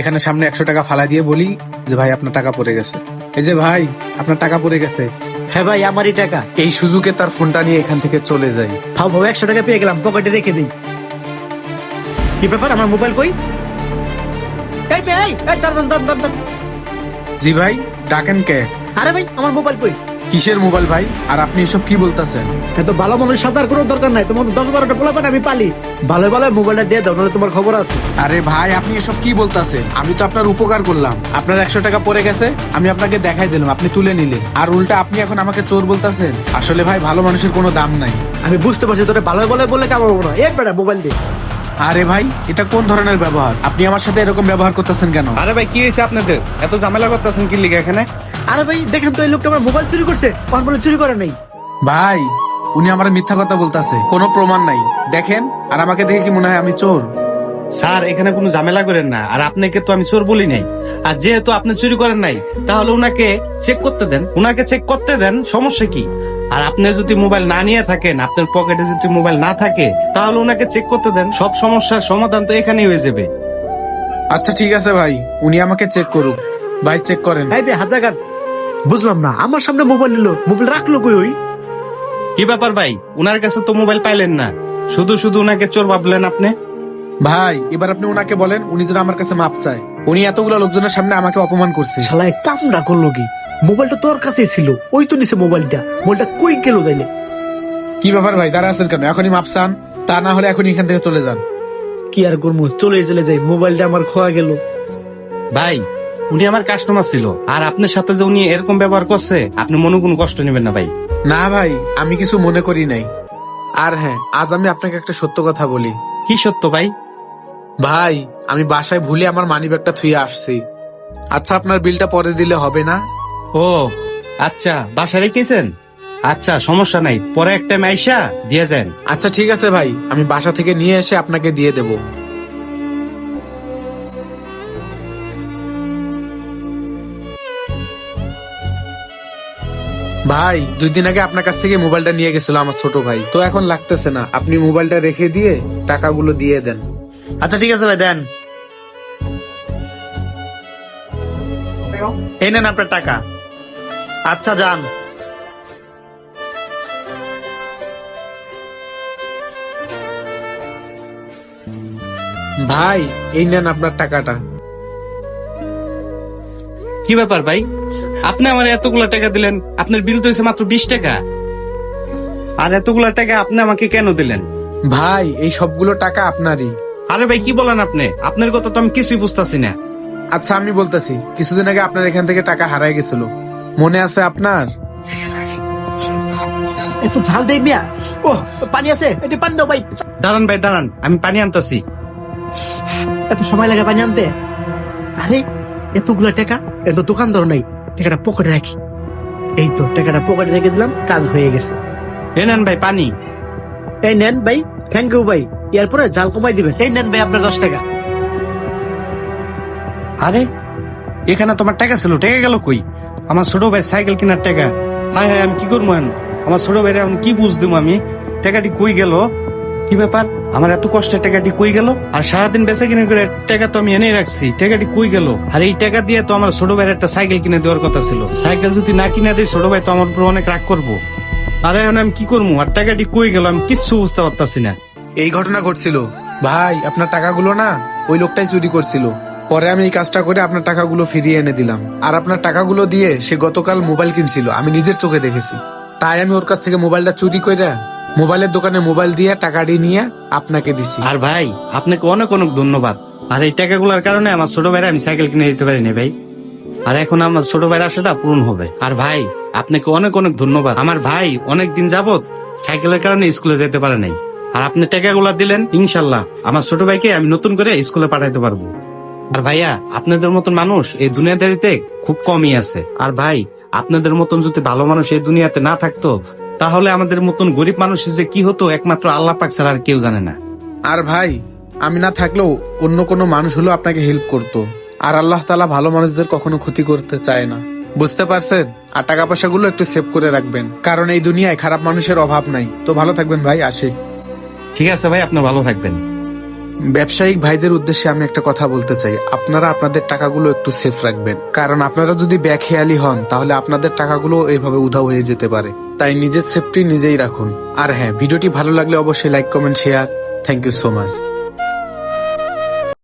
এখানে সামনে একশো টাকা ফালা দিয়ে বলি যে ভাই আপনার টাকা পড়ে গেছে। এই যে ভাই আপনার টাকা পড়ে গেছে। হ্যাঁ ভাই আমারই টাকা। এই সুযোগে তার ফোনটা নিয়ে এখান থেকে চলে যাই। ভাব ভাব একশো টাকা পেয়ে গেলাম পকেটে রেখে দিই। কি ব্যাপার আমার মোবাইল কই? এই দাঁড়ান, দাঁড়ান, দাঁড়ান। জি ভাই ডাকেন কে? আরে ভাই আমার মোবাইল কই? কিসের মোবাইল ভাই? আর আপনি এসব কি বলতেছেন? এত ভালো মানুষ সাজার কোনো দরকার নাই। তোমার দশ বারোটা পোলা পান আমি পালি। ভালো ভালো মোবাইলটা দিয়ে দাও নাহলে তোমার খবর আছে। আরে ভাই আপনি এসব কি বলতেছেন? আমি তো আপনার উপকার করলাম। আপনার একশো টাকা পড়ে গেছে আমি আপনাকে দেখাই দিলাম আপনি তুলে নিলেন। আর উল্টা আপনি এখন আমাকে চোর বলতেছেন? আসলে ভাই ভালো মানুষের কোনো দাম নাই। আমি বুঝতে পারছি তোরা ভালো বলে বলে কামাবো না। এই বেটা মোবাইল দিয়ে আরে ভাই এটা কোন ধরনের ব্যবহার? আপনি আমার সাথে এরকম ব্যবহার করতেছেন কেন? আরে ভাই কি হয়েছে আপনাদের? এত ঝামেলা করতেছেন কি লিখে এখানে? আরে ভাই দেখেন তো এই লোকটা আমার মোবাইল চুরি করছে। আমার বলে চুরি করে নাই। ভাই উনি আমার মিথ্যা কথা বলতেছে। কোনো প্রমাণ নাই। দেখেন আর আমাকে দেখে কি মনে হয় আমি চোর? স্যার এখানে কোনো ঝামেলা করেন না। আর আপনাকে তো আমি চোর বলি নাই। আর যেহেতু আপনি চুরি করেন নাই তাহলে উনাকে চেক করতে দেন। উনাকে চেক করতে দেন সমস্যা কি? আর আপনি যদি মোবাইল না নিয়ে থাকেন আপনার পকেটে যদি মোবাইল না থাকে তাহলে উনাকে চেক করতে দেন। সব সমস্যার সমাধান তো এখানেই হয়ে যাবে। আচ্ছা ঠিক আছে ভাই। উনি আমাকে চেক করুক। ভাই চেক করেন। ভাই হাজার বুঝলাম না আমার সামনে মোবাইল নিল মোবাইল রাখল কই ওই? কি ব্যাপার ভাই? উনার কাছে তো মোবাইল পাইলেন না। শুধু শুধু উনাকে চোর ভাবলেন আপনি? ভাই এবার আপনি ওনাকে বলেন উনি যেন আমার কাছে মাপ চায়। উনি এতগুলো লোকজনের সামনে আমাকে অপমান করছে। শালা এক কামড়া করল কি? মোবাইলটা তোর কাছেই ছিল ওই তো নিছে মোবাইলটা মোবাইলটা কই গেল তাইলে? কি ব্যাপার ভাই দাঁড়া আছেন কেন? এখনই মাপ চান? তা না হলে এখনই এখান থেকে চলে যান। কি আর করব? চলে চলে যাই মোবাইলটা আমার খোয়া গেল। ভাই উনি আমার কাস্টমার ছিল। আর আপনার সাথে যে উনি এরকম ব্যবহার করছে আপনি মনে কোনো কষ্ট নেবেন না ভাই। না ভাই আমি কিছু মনে করি নাই। আর হ্যাঁ আজ আমি আপনাকে একটা সত্য কথা বলি। কি সত্য ভাই? ভাই আমি বাসায় ভুলে আমার মানি ব্যাগটা থুয়ে আসছি। আচ্ছা আপনার বিলটা পরে দিলে হবে না? ও আচ্ছা বাসা রেখেছেন? আচ্ছা সমস্যা নাই পরে একটা মাইশা দিয়ে যান। আচ্ছা ঠিক আছে ভাই আমি বাসা থেকে নিয়ে এসে আপনাকে দিয়ে দেব। ভাই দুই দিন আগে আপনার কাছ থেকে মোবাইলটা নিয়ে গেছিল আমার ছোট ভাই। তো এখন লাগতেছে না। আপনি মোবাইলটা রেখে দিয়ে টাকাগুলো দিয়ে দেন। আচ্ছা ঠিক আছে ভাই দেন। এই নেন আপনার টাকা। আচ্ছা যান। ভাই এই নেন আপনার টাকাটা। কি ব্যাপার ভাই? আপনি আমার এতগুলা টাকা দিলেন আপনার বিল তো হয়েছে মাত্র বিশ টাকা। আর এতগুলা টাকা আপনি আমাকে কেন দিলেন? ভাই এই সবগুলো টাকা আপনারই। আরে ভাই কি বলেন আপনি? আপনার কথা তো আমি কিছুই বুঝতেছি না। আচ্ছা আমি বলতেছি কিছুদিন আগে আপনার এখান থেকে টাকা হারায় গেছিল। মনে আছে আপনার? একটু ঝাল দেই মিয়া। ও পানি আছে একটু পানি দাও ভাই। দাঁড়ান ভাই দাঁড়ান আমি পানি আনতাছি। এত সময় লাগে পানি আনতে? আরে এতগুলা টাকা? এত দোকান ধর নাই টাকাটা পকেটে রাখি। এই তো টাকাটা পকেটে রেখে দিলাম কাজ হয়ে গেছে। নেন ভাই পানি। এই নেন ভাই থ্যাংক ইউ ভাই। এরপরে জাল কমাই দিবেন। এই নেন ভাই আপনার দশ টাকা। আরে এখানে তোমার টাকা ছিল টাকা গেল কই? আমার ছোট ভাই সাইকেল কেনার টাকা। হায় হায় আমি কি করব? আমার ছোট ভাইরে আমি কি বুঝ দেবো আমি? টাকাটি কই গেল? কি ব্যাপার? আমার এত কষ্টের টাকাটি কই গেল? আর সারাদিন বেচা কিনে করে টাকা তো আমি এনে রাখছি, টাকাটি কই গেল? আর এই টাকা দিয়ে তো আমার ছোট ভাইয়ের একটা সাইকেল কিনে দেওয়ার কথা ছিল। সাইকেল যদি না কিনে দেয় ছোট ভাই তো আমার উপর অনেক রাগ করব। আর এখন আমি কি করব? আর টাকাটি কই গেল? আমি কিচ্ছু বুঝতে পারতাছি না। এই ঘটনা ঘটছিল। ভাই, আপনার টাকাগুলো না ওই লোকটাই চুরি করছিল। পরে আমি এই কাজটা করে আপনার টাকাগুলো ফিরিয়ে এনে দিলাম। আর আপনার টাকাগুলো দিয়ে সে গতকাল মোবাইল কিনছিল। আমি নিজের চোখে দেখেছি। তাই আমি ওর কাছ থেকে মোবাইলটা চুরি করে মোবাইলের দোকানে মোবাইল দিয়ে টাকাটি নিয়ে আপনাকে দিছি। আর ভাই, আপনাকে অনেক অনেক ধন্যবাদ। আর এই টাকাগুলোর কারণে আমার ছোট ভাইরা আমি সাইকেল কিনে দিতে পারিনি ভাই। আর এখন আমার ছোট ভাইয়ের আশাটা পূরণ হবে। আর ভাই, আপনাকে অনেক অনেক ধন্যবাদ। আমার ভাই অনেক দিন যাবত সাইকেলের কারণে স্কুলে যেতে পারে নাই। আর আপনি টাকাগুলো দিলেন, ইনশাল্লাহ আমার ছোট ভাইকে আমি নতুন করে স্কুলে পাঠাইতে পারব। আর ভাইয়া, আপনাদের মতন মানুষ এই দুনিয়াদারিতে খুব কমই আছে। আর ভাই, আপনাদের মতন যদি ভালো মানুষ এই দুনিয়াতে না থাকতো তাহলে আমাদের মতন গরিব মানুষের যে কি হতো একমাত্র আল্লাহ পাক ছাড়া আর কেউ জানে না। আর ভাই আমি না থাকলেও অন্য কোনো মানুষ হলেও আপনাকে হেল্প করতো। আর আল্লাহ তালা ভালো মানুষদের কখনো ক্ষতি করতে চায় না। বুঝতে পারছেন? আর টাকা পয়সাগুলো একটু সেভ করে রাখবেন। কারণ এই দুনিয়ায় খারাপ মানুষের অভাব নাই। তো ভালো থাকবেন ভাই আসি। ঠিক আছে ভাই আপনি ভালো থাকবেন। ব্যবসায়িক ভাইদের উদ্দেশ্যে আমি একটা কথা বলতে চাই। আপনারা আপনাদের টাকাগুলো একটু সেফ রাখবেন। কারণ আপনারা যদি ব্যাখেয়ালি হন তাহলে আপনাদের টাকাগুলো এইভাবে উধাও হয়ে যেতে পারে। তাই নিজের সেফটি নিজেই রাখুন। আর হ্যাঁ ভিডিওটি ভালো লাগলে অবশ্যই like comment share thank you so much